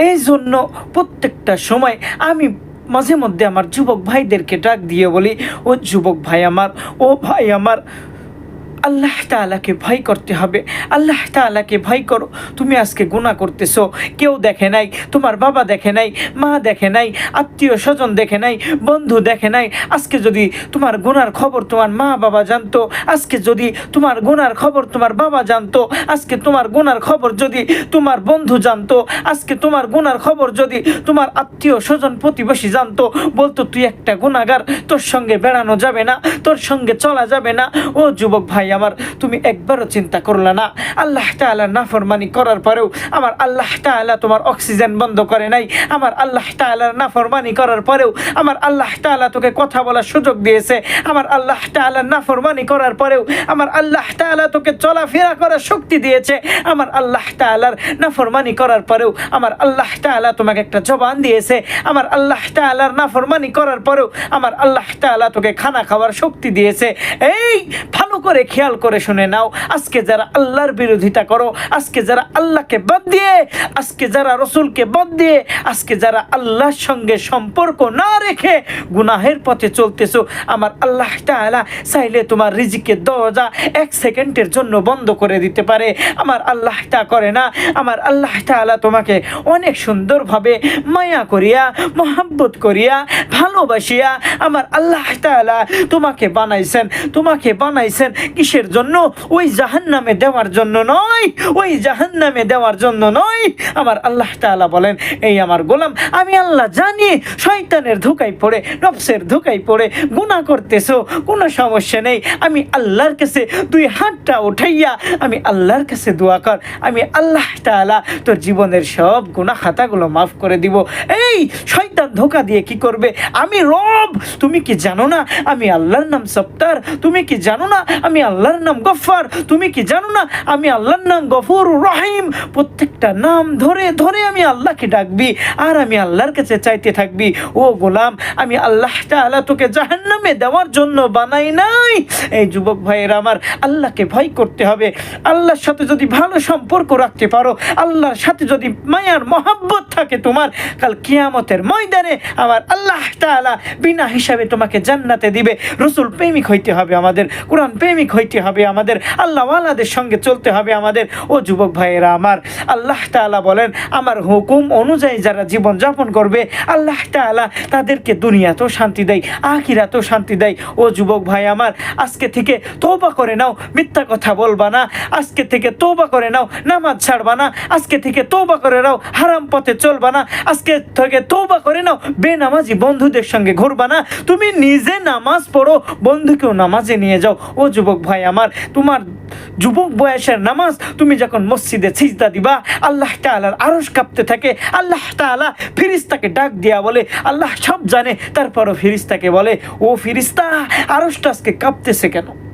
এই জন্য প্রত্যেকটা সময় আমি মাঝে মধ্যে আমার যুবক ভাইদেরকে ডাক দিয়ে বলি, ও যুবক ভাই আমার, ও ভাই আমার। আল্লাহ তাআলাকে ভয় করতে হবে। আল্লাহ তাআলাকে ভয় করো। তুমি আজকে গুনাহ করতেছো। কেউ দেখে নাই, তোমার বাবা দেখে নাই, মা দেখে নাই, আত্মীয় স্বজন দেখে নাই, বন্ধু দেখে নাই। আজকে যদি তোমার গুনার খবর তোমার মা বাবা জানতো, আজকে যদি তোমার গুনার খবর তোমার বাবা জানতো, আজকে তোমার গুনার খবর যদি তোমার বন্ধু জানতো, আজকে তোমার গুনার খবর যদি তোমার আত্মীয় স্বজন প্রতিবেশী জানতো, বলতো, তুই একটা গুণাগার তোর সঙ্গে বেড়ানো যাবে না, তোর সঙ্গে চলা যাবে না। ও যুবক ভাই আমার তুমি একবারও চিন্তা করলে না। আল্লাহ তাআলা নাফরমানি করার পরেও আমার আল্লাহ তাআলা তোমার অক্সিজেন বন্ধ করে নাই। আমার আল্লাহ তাআলার নাফরমানি করার পরেও আমার আল্লাহ তাআলা তোকে কথা বলার সুযোগ দিয়েছে। আমার আল্লাহ তাআলার নাফরমানি করার পরেও আমার আল্লাহ তাআলা তোকে চলাফেরা করার শক্তি দিয়েছে। আমার আল্লাহ তাআলার নাফরমানি করার পরেও আমার আল্লাহ তাআলা তোমাকে একটা জবান দিয়েছে। আমার আল্লাহ তাআলার নাফরমানি করার পরেও আমার আল্লাহ তাআলা তোকে খানা খাওয়ার শক্তি দিয়েছে। এই ভালো করে খেয়াল করে শুনে নাও, আজকে যারা আল্লাহর বিরোধিতা করো, আজকে যারা আল্লাহকে বাদ দিয়ে, আজকে যারা রসুলকে বাদ দিয়ে, আজকে যারা আল্লাহর সঙ্গে সম্পর্ক না রেখে গুনাহের পথে চলতেছো, আমার আল্লাহ তাআলা চাইলে তোমার রিজিকের দরজা এক সেকেন্ডের জন্য বন্ধ করে দিতে পারে। আমার আল্লাহ তা করে না। আমার আল্লাহ তাআলা তোমাকে অনেক সুন্দরভাবে মায়া করিয়া, মোহাব্বত করিয়া, ভালোবাসিয়া আমার আল্লাহ তাআলা তোমাকে বানাইছেন তোমাকে বানাইছেন কিসের জন্য, ওই জাহান্নামে দেওয়ার জন্য নয়, ওই জাহান্নামে দেওয়ার জন্য নয়। আমার আল্লাহ তাআলা বলেন, এই আমার গোলাম, আমি আল্লাহ জানি, শয়তানের ধোকায় পড়ে, নফসের ধোকায় পড়ে, গুনাহ করতেছো, কোনো সমস্যা নেই। আমি আল্লাহর কাছে তুই হাতটা উঠাইয়া, আমি আল্লাহর কাছে দোয়া কর। আমি আল্লাহ তাআলা তোর জীবনের সব গুনাহ খাতাগুলো মাফ করে দিব। এই শয়তান ধোকা দিয়ে কি করবে? আমি রব, তুমি কি জানো না? আমি আল্লাহর নাম সপ্তার তুমি কি জানো না? আমি আল্লাহর নাম গফফার। তুমি কি জানো না, আমি আল্লাহর নাম গফুর রহিম। প্রত্যেকটা নাম ধরে ধরে আমি আল্লাহকে ডাকবি, আর আমি আল্লাহর কাছে চাইতে থাকবি। ও গোলাম, আমি আল্লাহ তাআলা তোকে জাহান্নামে দেওয়ার জন্য বানাই নাই। এই যুবক ভাইয়ের আমার, আল্লাহকে ভয় করতে হবে। আল্লাহর সাথে যদি ভালো সম্পর্ক রাখতে পারো, আল্লাহর সাথে যদি মায়ার মহাব্বত থাকে তোমার, কাল কিয়ামতের ময়দানে আমার আল্লাহ তাআলা বিনা হিসাবে তোমাকে জান্নাতে দিবে। রসুল প্রেমিক হইতে হবে আমাদের, কোরআন প্রেমিক হইতে হবে আমাদের আল্লাহওয়ালাদের সঙ্গে চলতে হবে আমাদের। ও যুবক ভাইয়েরা আমার, আল্লাহ তাআলা বলেন, আমার হুকুম অনুযায়ী যারা জীবন যাপন করবে, আল্লাহ তাআলা তাদেরকে দুনিয়াতেও শান্তি দেয়, আখিরাতেও শান্তি দেয়। ও যুবক ভাই আমার, আজকে থেকে তৌবা করে নাও, মিথ্যা কথা বলবা না। আজকে থেকে তৌবা করে নাও, নামাজ ছাড়বা না। আজকে থেকে তৌবা করে নাও, হারাম পথে চলবা না। আজকে থেকে তৌবা করে নাও, বেনামাজি বন্ধুদের সঙ্গে ঘুরবা না। তুমি নিজে নামাজ পড়ো, বন্ধুকেও নামাজে নিয়ে যাও। ও যুবক ভাই আমার। তোমার যুবক বয়সের নামাজ তুমি যখন মসজিদে সিজদা দিবা, আল্লাহ তালার আরস কাঁপতে থাকে। আল্লাহ তালা ফিরিস্তাকে ডাক দিয়া বলে, আল্লাহ সব জানে। তারপরও ফিরিস্তাকে বলে, ও ফিরিস্তা আরসটা আজকে কাঁপতেছে কেন?